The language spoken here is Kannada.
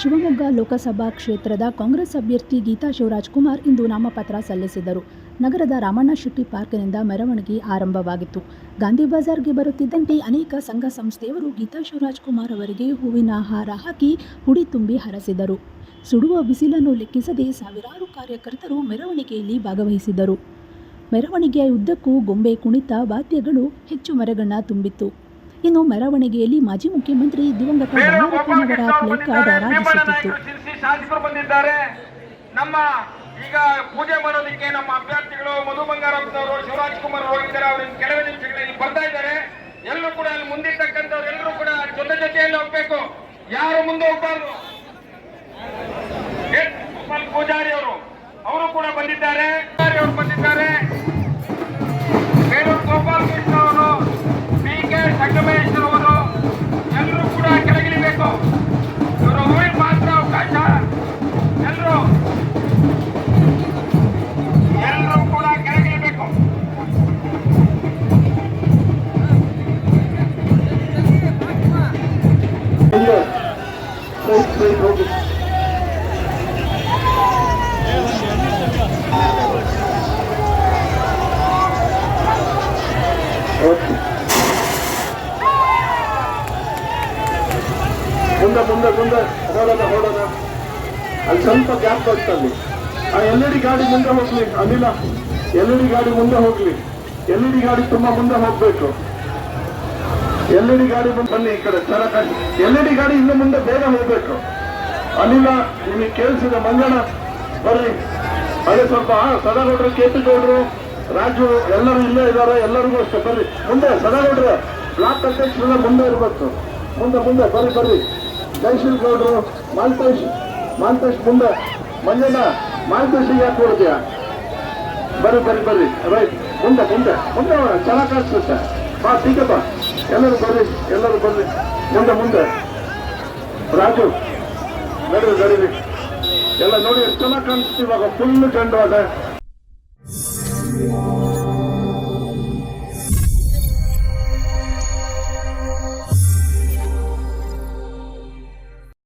ಶಿವಮೊಗ್ಗ ಲೋಕಸಭಾ ಕ್ಷೇತ್ರದ ಕಾಂಗ್ರೆಸ್ ಅಭ್ಯರ್ಥಿ ಗೀತಾ ಶಿವರಾಜ್ಕುಮಾರ್ ಇಂದು ನಾಮಪತ್ರ ಸಲ್ಲಿಸಿದರು. ನಗರದ ರಾಮಣ್ಣ ಶೆಟ್ಟಿ ಪಾರ್ಕ್ನಿಂದ ಮೆರವಣಿಗೆ ಆರಂಭವಾಗಿತ್ತು. ಗಾಂಧಿ ಬಜಾರ್ಗೆ ಬರುತ್ತಿದ್ದಂತೆ ಅನೇಕ ಸಂಘ ಸಂಸ್ಥೆಯವರು ಗೀತಾ ಶಿವರಾಜ್ ಕುಮಾರ್ ಅವರಿಗೆ ಹೂವಿನ ಹಾರ ಹಾಕಿ ಹುಡಿ ತುಂಬಿ ಹರಸಿದರು. ಸುಡುವ ಬಿಸಿಲನ್ನು ಲೆಕ್ಕಿಸದೆ ಸಾವಿರಾರು ಕಾರ್ಯಕರ್ತರು ಮೆರವಣಿಗೆಯಲ್ಲಿ ಭಾಗವಹಿಸಿದರು. ಮೆರವಣಿಗೆಯ ಉದ್ದಕ್ಕೂ ಗೊಂಬೆ ಕುಣಿತ ವಾದ್ಯಗಳು ಹೆಚ್ಚು ಮರಗಣ್ಣ ತುಂಬಿತ್ತು. ಇನ್ನು ಮೆರವಣಿಗೆಯಲ್ಲಿ ಮಾಜಿ ಮುಖ್ಯಮಂತ್ರಿ ದಿವಂಗತ ಬಂಗಾರಪ್ಪನವರ ಪ್ಲೇ ಕಾರ್ಡ್ ರಾಜಿಸುತ್ತಿತ್ತು ಶಿರಸಿ ಶಾಸಕರು ಬಂದಿದ್ದಾರೆ. ನಮ್ಮ ಈಗ ಪೂಜೆ ಮಾಡೋದಕ್ಕೆ ನಮ್ಮ ಅಭ್ಯರ್ಥಿಗಳು ಮಧು ಬಂಗಾರಪ್ಪನವರು ಶಿವರಾಜ್ ಕುಮಾರ್ ಹೋಗಿದ್ದಾರೆ ಅವರು ಕೆಲವೇ ನಿಮಿಷಗಳಲ್ಲಿ ಬರ್ತಾ ಇದ್ದಾರೆ. ಎಲ್ಲರೂ ಕೂಡ ಅಲ್ಲಿ ಮುಂದಿರ್ತಕ್ಕಂಥವ್ರು ಎಲ್ಲರೂ ಕೂಡ ಜೊತೆ ಜೊತೆಯಲ್ಲಿ ಹೋಗ್ಬೇಕು. ಯಾರು ಮುಂದೆ ಹೋಗ್ಬಾರ್ದು. ಪೂಜಾರಿ ಅವರು. ಅವರು ಕೂಡ ಬಂದಿದ್ದಾರೆ. ಅವರು ಬಂದಿದ್ದಾರೆ. ಸಂಗಮೇಶ್ವರ್ ಅವರು, ಎಲ್ಲರೂ ಕೂಡ ಕೆಳಗಿಳಿಬೇಕು. ಇವರು ಹೂವಿನ ಮಾತ್ರ ಅವಕಾಶ. ಎಲ್ಲರೂ ಎಲ್ಲರೂ ಕೂಡ ಕೆಳಗಿಳಿಬೇಕು. ಹಿಂಗೆ ಹೋಗಿ ಓಕೆ. ಮುಂದೆ ಮುಂದೆ ಮುಂದೆ ಓಡೋಣ ಓಡೋಣ ಅಲ್ಲಿ ಸ್ವಲ್ಪ ಗ್ಯಾಪ್ ಬರ್ತಲ್ಲಿ ಆ ಎಲ್ ಇ ಡಿ ಗಾಡಿ ಮುಂದೆ ಹೋಗ್ಲಿ, ಅನಿಲ. ಎಲ್ ಇ ಡಿ ಗಾಡಿ ಮುಂದೆ ಹೋಗ್ಲಿ. ಎಲ್ ಇ ಡಿ ಗಾಡಿ ತುಂಬಾ ಮುಂದೆ ಹೋಗ್ಬೇಕು. ಎಲ್ ಇ ಡಿ ಗಾಡಿ ಬನ್ನಿ ಈ ಕಡೆ, ಸರ ಎಲ್ ಇ ಡಿ ಗಾಡಿ ಇನ್ನು ಮುಂದೆ ಬೇಗ ಹೋಗ್ಬೇಕು. ಅನಿಲ, ನಿಮಗೆ ಕೇಳಿಸಿದ, ಮಂಜಣ್ಣ. ಬರ್ರಿ. ಅದೇ ಸ್ವಲ್ಪ ಹಾ ಸದಾಗೌಡ್ರು ಕೇತಿಗೌಡ್ರು ರಾಜು, ಎಲ್ಲರೂ ಇಲ್ಲೇ ಇದ್ದಾರೆ, ಎಲ್ಲರಿಗೂ ಅಷ್ಟೇ. ಬರ್ರಿ. ಮುಂದೆ ಸದಾಗೌಡ್ರೆ ಬ್ಲಾಕ್ ಅಧ್ಯಕ್ಷರೆಲ್ಲ ಮುಂದೆ ಇರ್ಬೇಕು. ಮುಂದೆ ಮುಂದೆ, ಬರ್ರಿ ಬರ್ರಿ. ಜಯಶೀಲ್ ಗೌಡ್ರು, ಮಾಲ್ತೇಶ್ ಮಾಲ್ತೇಶ್ ಮುಂದೆ. ಮಂಜಣ್ಣ, ಮಾಲ್ತೇಶಿಗೆ ಯಾಕೆ ಕೊಡ್ತೀಯ? ಬರ್ರಿ ಬರ್ರಿ ಬರ್ರಿ. ರೈಟ್, ಮುಂದೆ ಮುಂದೆ. ಮುಂದೆ ಚೆನ್ನಾಗಿ ಕಾಣಿಸುತ್ತೆ ಬಾ ಟೀಕಪ್ಪ ಎಲ್ಲರೂ ಬರ್ರಿ ಎಲ್ಲರೂ ಬರ್ರಿ. ಮುಂದೆ ಮುಂದೆ. ರಾಜು, ನಡೀರಿ ನಡೀರಿ. ಎಲ್ಲ ನೋಡಿ, ಎಷ್ಟು ಚೆನ್ನಾಗಿ ಕಾಣಿಸ್ತೀವಿ ಇವಾಗ. ಫುಲ್ ಚೆಂಡು ಅದ